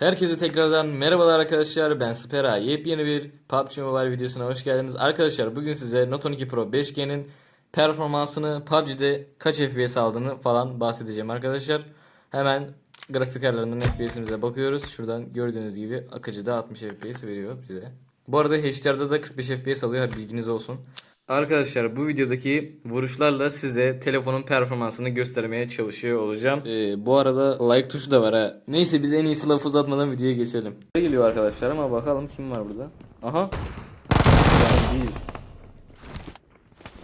Herkese tekrardan merhabalar arkadaşlar ben Spera yepyeni bir PUBG Mobile videosuna hoş geldiniz. Arkadaşlar bugün size Note 12 Pro 5G'nin performansını PUBG'de kaç FPS aldığını falan bahsedeceğim arkadaşlar. Hemen grafik ayarlarından FPS'imize bakıyoruz. Şuradan gördüğünüz gibi akıcıda 60 FPS veriyor bize. Bu arada HDR'da da 45 FPS alıyor bilginiz olsun. Arkadaşlar bu videodaki vuruşlarla size telefonun performansını göstermeye çalışıyor olacağım. Ee, bu arada like tuşu da var ha. Neyse biz en iyisi lafı uzatmadan videoya geçelim. Geliyor arkadaşlar ama bakalım kim var burada. Aha. Yani değil.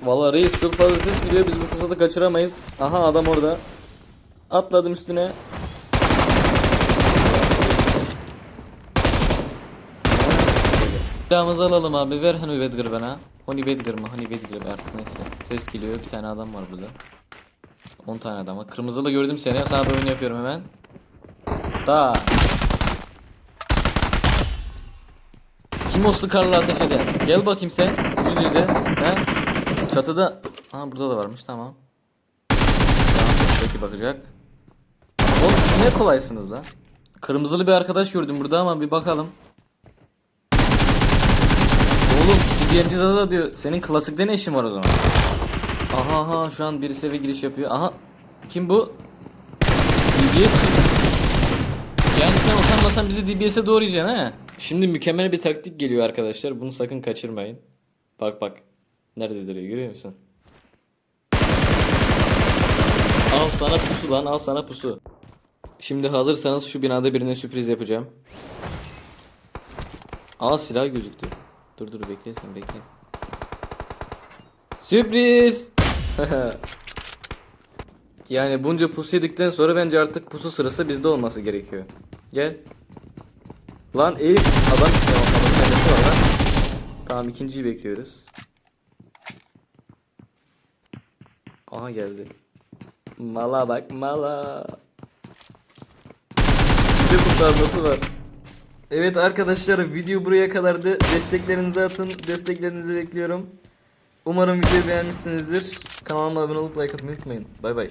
Valla reis çok fazla ses geliyor biz bu fırsatı kaçıramayız. Aha adam orada. Atladım üstüne. Silahımızı alalım abi ver Badger bana. Honey Badger mı? Honey Badger artık neyse. Ses geliyor bir tane adam var burada. 10 tane adam var. Kırmızılı gördüm seni. Sana oyun yapıyorum hemen. Da. Kim o sıkarla ateş eder? Gel bakayım sen. Yüz yüze. He? Çatıda. Aha burada da varmış tamam. Tamam peki bakacak. Oğlum siz ne kolaysınız la. Kırmızılı bir arkadaş gördüm burada ama bir bakalım. DMC da diyor. Senin klasikte ne işin var o zaman? Aha aha şu an birisi eve giriş yapıyor. Aha. Kim bu? DBS. Yani sen utanmasan bizi DBS'e doğrayacaksın ha. Şimdi mükemmel bir taktik geliyor arkadaşlar. Bunu sakın kaçırmayın. Bak bak. Nerede duruyor görüyor musun? Al sana pusu lan al sana pusu. Şimdi hazırsanız şu binada birine sürpriz yapacağım. Aa silah gözüktü. Dur dur bekle sen bekle. Sürpriz. yani bunca pusu yedikten sonra bence artık pusu sırası bizde olması gerekiyor. Gel. Lan Eyüp adam tamam nefesi var lan. Tamam ikinciyi bekliyoruz. Aha geldi. Mala bak mala. Bir de kurtarması var. Evet arkadaşlar video buraya kadardı. Desteklerinizi atın. Desteklerinizi bekliyorum. Umarım videoyu beğenmişsinizdir. Kanalıma abone olup like atmayı unutmayın. Bay bay.